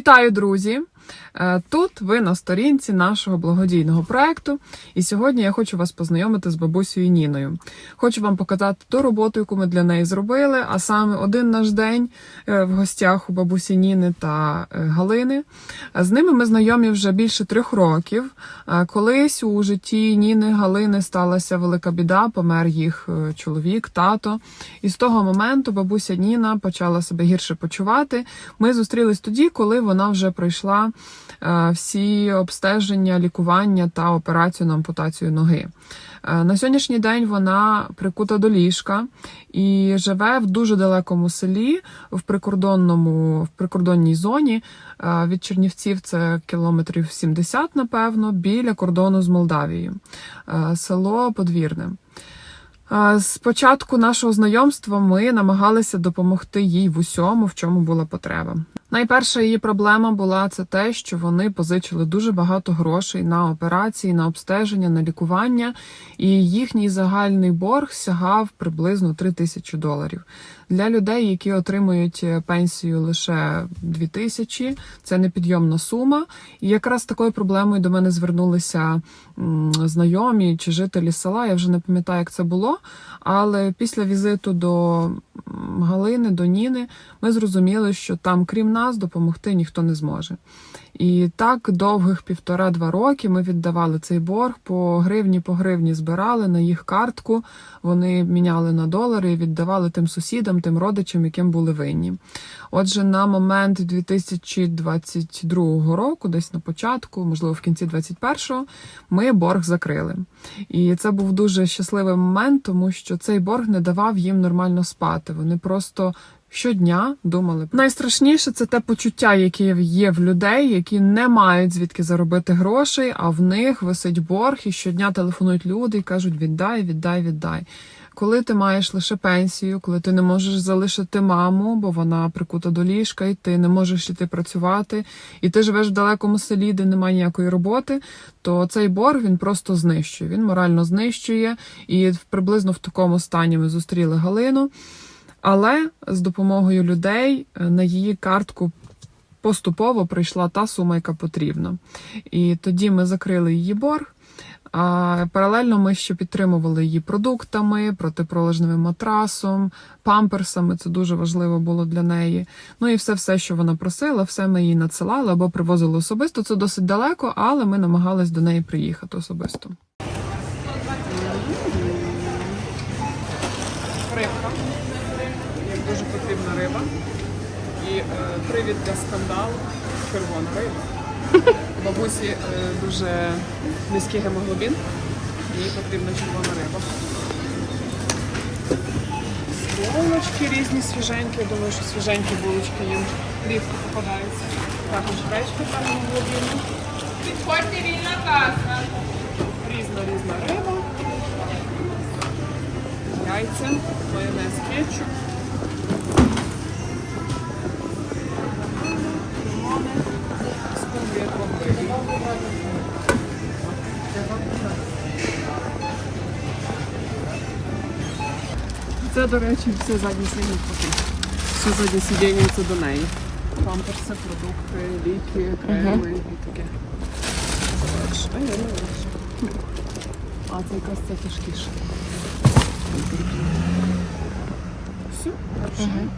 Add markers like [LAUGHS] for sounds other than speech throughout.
Вітаю, друзі! Е, Тут ви на сторінці нашого благодійного проекту, і сьогодні я хочу вас познайомити з бабусею Ніною. Хочу вам показати ту роботу, яку ми для неї зробили, а саме один наш день е, в гостях у бабусі Ніни та е, Галини. З ними ми знайомі вже більше трьох років. Колись у житті Ніни Галини сталася велика біда, помер їх чоловік, тато. І з того моменту бабуся Ніна почала себе гірше почувати. Ми зустрілись тоді, коли вона вже пройшла всі обстеження, лікування та операцію на ампутацію ноги. Е, На сьогоднішній день вона прикута до ліжка і живе в дуже далекому селі в прикордонному в прикордонній зоні. Е, Від Чернівців це кілометрів 70, напевно, біля кордону з Молдавією. Е, Село Подвірне. З початку нашого знайомства ми намагалися допомогти їй в усьому, в чому була потреба. Найперша її проблема була це те, що вони позичили дуже багато грошей на операції, на обстеження, на лікування, і їхній загальний борг сягав приблизно 3 тисячі доларів. Для людей, які отримують е, пенсію лише 2 тисячі, це непідйомна сума. І якраз такою проблемою до мене звернулися знайомі чи жителі села. Я вже не пам'ятаю, як це було. Але після візиту до Галини, до Ніни, ми зрозуміли, що там, крім нас, допомогти ніхто не зможе. І так довгих півтора-два роки ми віддавали цей борг по гривні по гривні збирали на їх картку. Вони міняли на долари і віддавали тим сусідам, тим родичам, яким були винні. Отже, на момент 2022 року, десь на початку, можливо, в кінці 2021-го, ми борг закрили. І це був дуже щасливий момент, тому що цей борг не давав їм нормально спати. Вони просто щодня думали. Найстрашніше це те почуття, яке є в людей, які не мають звідки заробити грошей, а в них висить борг, і щодня телефонують люди і кажуть: віддай, віддай, віддай. Коли ти маєш лише пенсію, коли ти не можеш залишити маму, бо вона прикута до ліжка, і ти не можеш іти працювати, і ти живеш в далекому селі, де немає ніякої роботи, то цей борг він просто знищує. Він морально знищує. І приблизно в такому стані ми зустріли Галину. Але з допомогою людей е, на її картку поступово прийшла та сума, яка потрібна. І тоді ми закрили її борг. А паралельно ми ще підтримували її продуктами, протипролежневим матрасом, памперсами. Це дуже важливо було для неї. Ну і все, все, що вона просила, все ми їй надсилали або привозили особисто. Це досить далеко, але ми намагались до неї приїхати особисто. Привід для скандалу червона риба. [LAUGHS] Бабусі е, дуже низький гемоглобін, їй потрібна червона риба. Булочки різні свіженькі, я думаю, що свіженькі булочки їм рідко попадаються. Також гречки там гемоглобіну. Підходьте вільна каса. Різна різна риба. Яйця, майонез, кетчуп. Це, до речі, все задні сидіння поки. Все заднє сидіння це до неї. Памперси, продукти, ліки, креми і таке. А я не. А це якась це тяжкіше. Все, угу.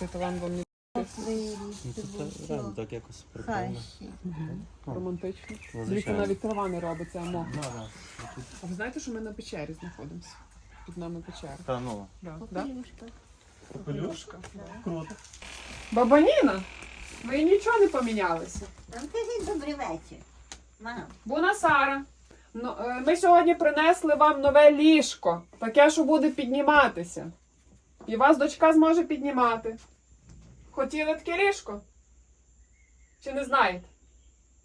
Сити вам вам не Реально так якось прикольно. романтично. Ну, звичайно. навіть трава не робиться, а мох. Ну, да. А ви знаєте, що ми на печері знаходимося? Під нами печера. Та ну. Да. Да? Попелюшка? Круто. Баба Ніна, ви нічого не помінялися. Там кажіть добрий вечір. Мам, Буна Сара. Ну, е, ми сьогодні принесли вам нове ліжко, таке, що буде підніматися. І вас дочка зможе піднімати. Хотіли таке ліжко? Чи не знаєте?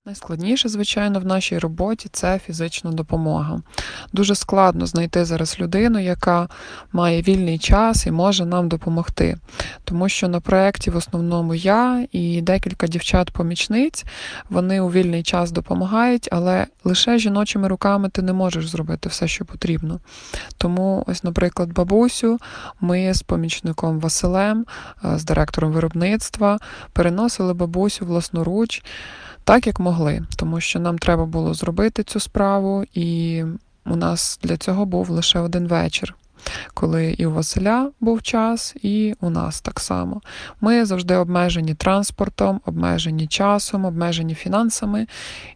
Найскладніше, звичайно, в нашій роботі це фізична допомога. Дуже складно знайти зараз людину, яка має вільний час і може нам допомогти. Тому що на проєкті в основному я і декілька дівчат-помічниць вони у вільний час допомагають, але лише жіночими руками ти не можеш зробити все, що потрібно. Тому, ось, наприклад, бабусю, ми з помічником Василем, е, з директором виробництва, переносили бабусю власноруч так, як могли, тому що нам треба було зробити цю справу, і у нас для цього був лише один вечір. Коли і у Василя був час, і у нас так само. Ми завжди обмежені транспортом, обмежені часом, обмежені фінансами,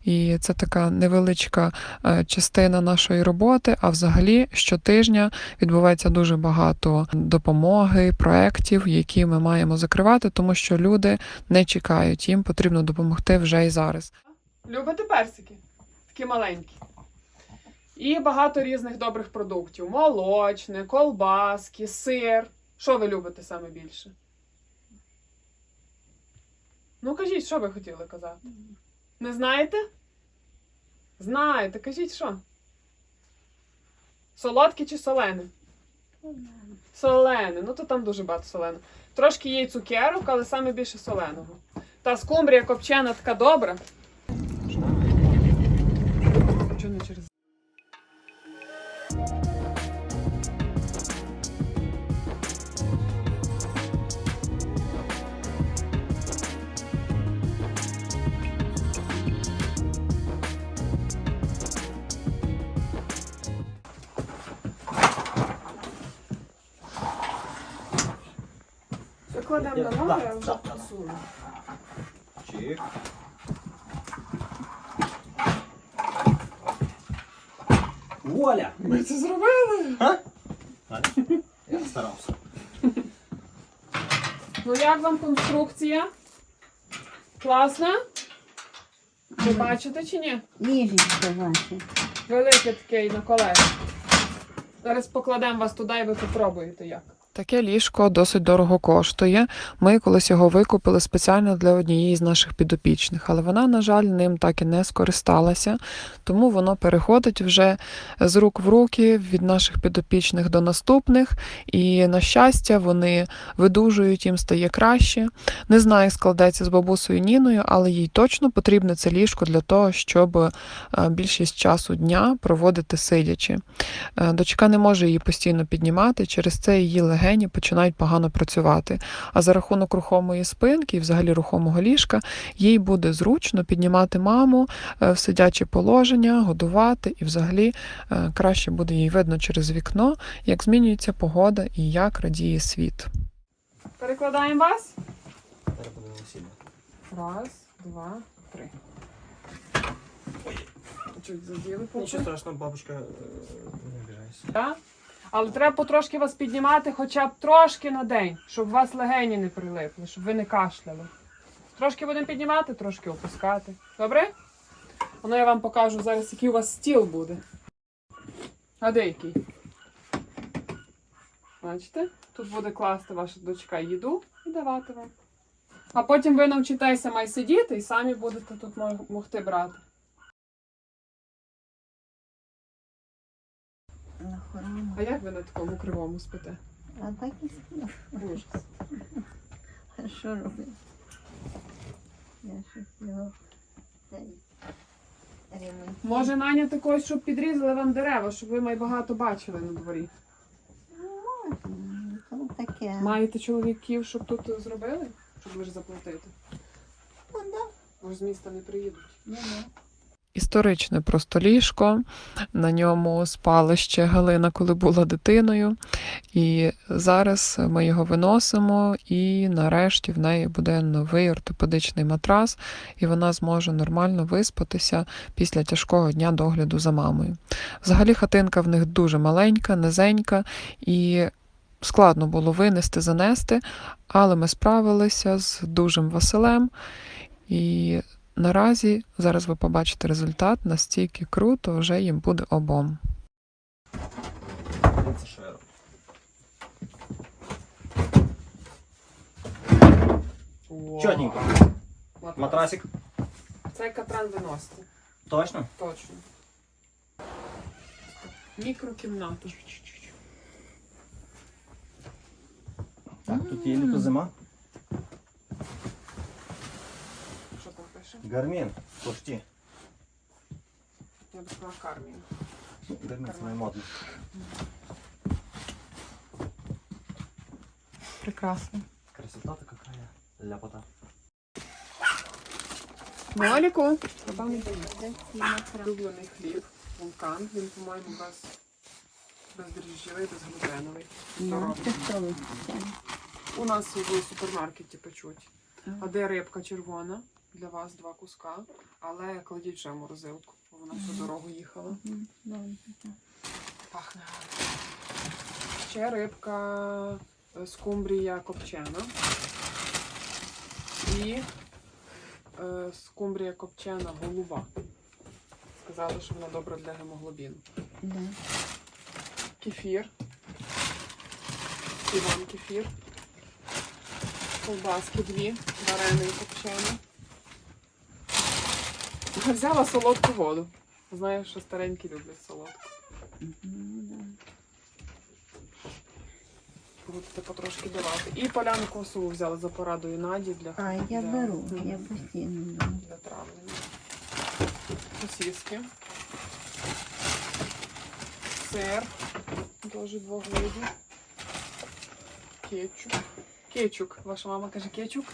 і це така невеличка е, частина нашої роботи. А взагалі щотижня відбувається дуже багато допомоги, проєктів, які ми маємо закривати, тому що люди не чекають, їм потрібно допомогти вже і зараз. Любите персики? Такі маленькі. І багато різних добрих продуктів: молочне, колбаски, сир. Що ви любите саме більше? Ну, кажіть, що ви хотіли казати? Не знаєте? Знаєте, кажіть що? Солодке чи солене? Солене. Ну то там дуже багато соленого. Трошки є цукерок, але саме більше соленого. Та скумбрія копчена така добра. Чого не через на ноги, а вже посуну. Чик. Воля! Ми це зробили! Я старався. Ну як вам конструкція? Класна? Ви бачите чи ні? Ліжечко ваше. Велике таке і на колесі. Зараз покладемо вас туди і ви попробуєте як. Таке ліжко досить дорого коштує. Ми колись його викупили спеціально для однієї з наших підопічних, але вона, на жаль, ним так і не скористалася, тому воно переходить вже з рук в руки від наших підопічних до наступних. І, на щастя, вони видужують, їм стає краще. Не знаю, як складеться з бабусею Ніною, але їй точно потрібне це ліжко для того, щоб е, більшість часу дня проводити сидячи. Е, Дочка не може її постійно піднімати, через це її легені починають погано працювати. А за рахунок рухомої спинки і взагалі рухомого ліжка їй буде зручно піднімати маму е, в сидяче положення, годувати, і взагалі е, краще буде їй видно через вікно, як змінюється погода і як радіє світ. Перекладаємо вас. Раз, два, три. Чуть заділи Нічого страшного, бабушка, е, не обіжайся. Але треба потрошки вас піднімати хоча б трошки на день, щоб вас легені не прилипли, щоб ви не кашляли. Трошки будемо піднімати, трошки опускати. Добре? Воно я вам покажу зараз, який у вас стіл буде. А де який? Бачите? Тут буде класти ваша дочка їду і давати вам. А потім ви навчитеся май сидіти і самі будете тут могти брати. А як ви на такому кривому спите? А так і сплю. Ужас. А що робити? Я щось його цей. Може наняти когось, щоб підрізали вам дерева, щоб ви майбагато бачили на дворі. Можна, то таке. Маєте чоловіків, щоб тут зробили? Щоб ви ж заплатити. Ну, да. Бо ж з міста не приїдуть. Ну, да. Історичне просто ліжко. На ньому спала ще Галина, коли була дитиною. І зараз ми його виносимо, і нарешті в неї буде новий ортопедичний матрас, і вона зможе нормально виспатися після тяжкого дня догляду за мамою. Взагалі, хатинка в них дуже маленька, низенька, і складно було винести, занести, але ми справилися з дужим Василем. І Наразі зараз ви побачите результат, настільки круто вже їм буде обом. Чотненько. Матрасик. Це катран виносити. Точно? Точно. Мікрокімната. Так, тут є ну, літо зима. Що там пише? Гармін. Почти. Я б сказала Кармін. Ну, Гармін це модно. Прекрасно. Красота-то какая. Ляпота. Маліку. Напевно, улюблений хліб. Вулкан. Він, по-моєму, без, бездріжджовий, безглютеновий. Ну, Здоровий. це що ви? У нас в супермаркеті печуть. А де рибка червона? Для вас два куска. Але кладіть вже в морозилку, бо вона всю дорогу їхала. Пахне гарно. Ще рибка е, скумбрія копчена. І е, скумбрія копчена голуба. Сказали, що вона добра для гемоглобіну. Да. Кефір. Іван кефір. Колбаски дві, варене і копчене. [LAUGHS] Взяла солодку воду. Знаєш, що старенькі люблять солодку. Будете потрошки давати. І поляну косову взяла за порадою Наді для, А, я для, беру, я постійно беру. для травлення. Сосиски. Сир. Теж двох видів. Кетчуп. Кетчук. Ваша мама каже кетчук.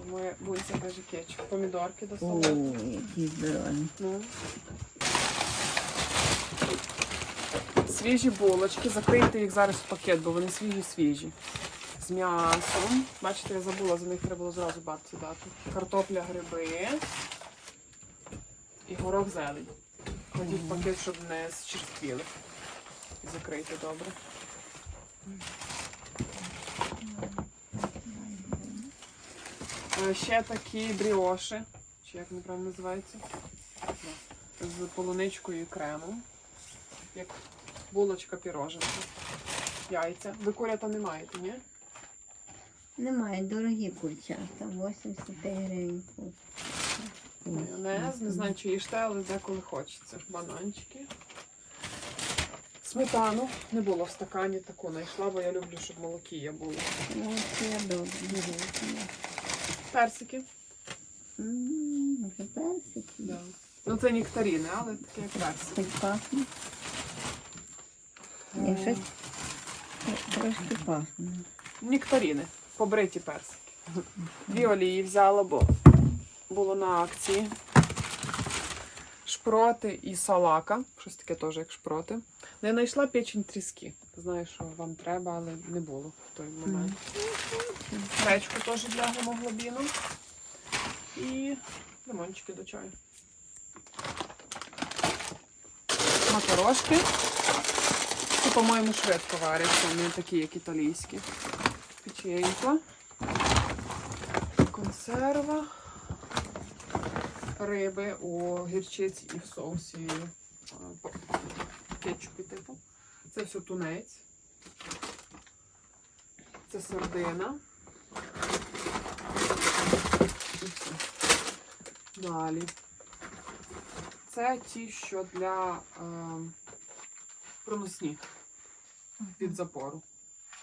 А Моя бунця каже кетчуп. Помідорки до О, які здорові. Ну. Свіжі булочки. Закрийте їх зараз в пакет, бо вони свіжі-свіжі. З м'ясом. Бачите, я забула, за них треба було зразу бабці дати. Картопля, гриби і горох зелень. Кладіть в пакет, щоб не зчерствіли. І закрийте добре. Ще такі бріоші, чи як вони правильно називаються? З полуничкою і кремом. Як булочка піроженка. Яйця. Ви курята не маєте, ні? Немає, дорогі курчата, 85 гривень. Майонез, не знаю, чи їжте, але деколи хочеться. Бананчики. Сметану не було в стакані таку знайшла, бо я люблю, щоб молокія було. Ну, це добре. Персики. М, Це персики. Да. Ну це нектаріни, але таке як персик. Так пахне. Я щось трошки пахне. Нектаріни. Побриті персики. Дві олії взяла, бо було на акції. Шпроти і салака. Щось таке теж як шпроти. Не знайшла печень тріски. Знаю, що вам треба, але не було в той момент. Гречку теж для гемоглобіну. І лимончики до чаю. Макарошки. Це, по-моєму, швидко варяться, не такі, як італійські. Печенька. Консерва. Риби у гірчиці і в соусі е, кетчупі типу. Це все тунець. Це сардина. І все. Далі. Це ті, що для е, проносні від запору.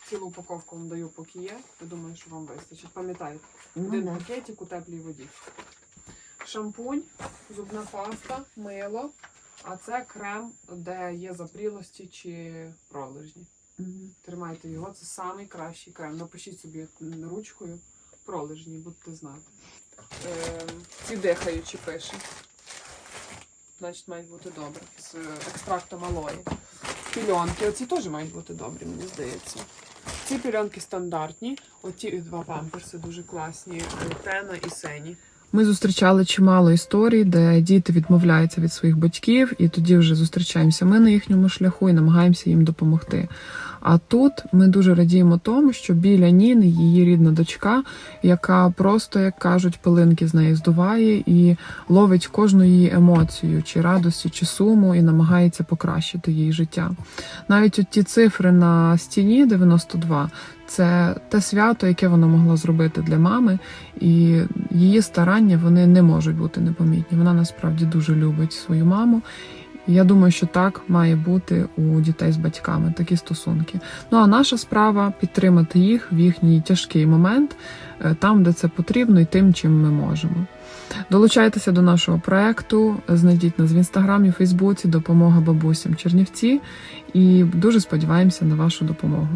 Цілу упаковку вам даю, поки є. Я думаю, що вам вистачить. Пам'ятаєте, Ну, один пакетик у теплій воді. Шампунь, зубна паста, мило. А це крем, де є запрілості чи пролежні. Мгм. Тримайте його, це найкращий крем. Напишіть собі ручкою пролежні, будете знати. Ем, ці дихаючі пише. Значить, мають бути добре. З екстрактом алої. Пільонки, оці теж мають бути добрі, мені здається. Ці пільонки стандартні, оті два памперси дуже класні, е, Тена і Сені. Ми зустрічали чимало історій, де діти відмовляються від своїх батьків, і тоді вже зустрічаємося ми на їхньому шляху і намагаємося їм допомогти. А тут ми дуже радіємо тому, що біля Ніни її рідна дочка, яка просто, як кажуть, пилинки з неї здуває і ловить кожну її емоцію, чи радості, чи суму, і намагається покращити її життя. Навіть от ті цифри на стіні 92 це те свято, яке вона могла зробити для мами, і її старання вони не можуть бути непомітні. Вона насправді дуже любить свою маму. Я думаю, що так має бути у дітей з батьками такі стосунки. Ну а наша справа підтримати їх в їхній тяжкий момент, е, там, де це потрібно, і тим, чим ми можемо. Долучайтеся до нашого проекту, знайдіть нас в інстаграмі, Фейсбуці, допомога бабусям Чернівці, і дуже сподіваємося на вашу допомогу.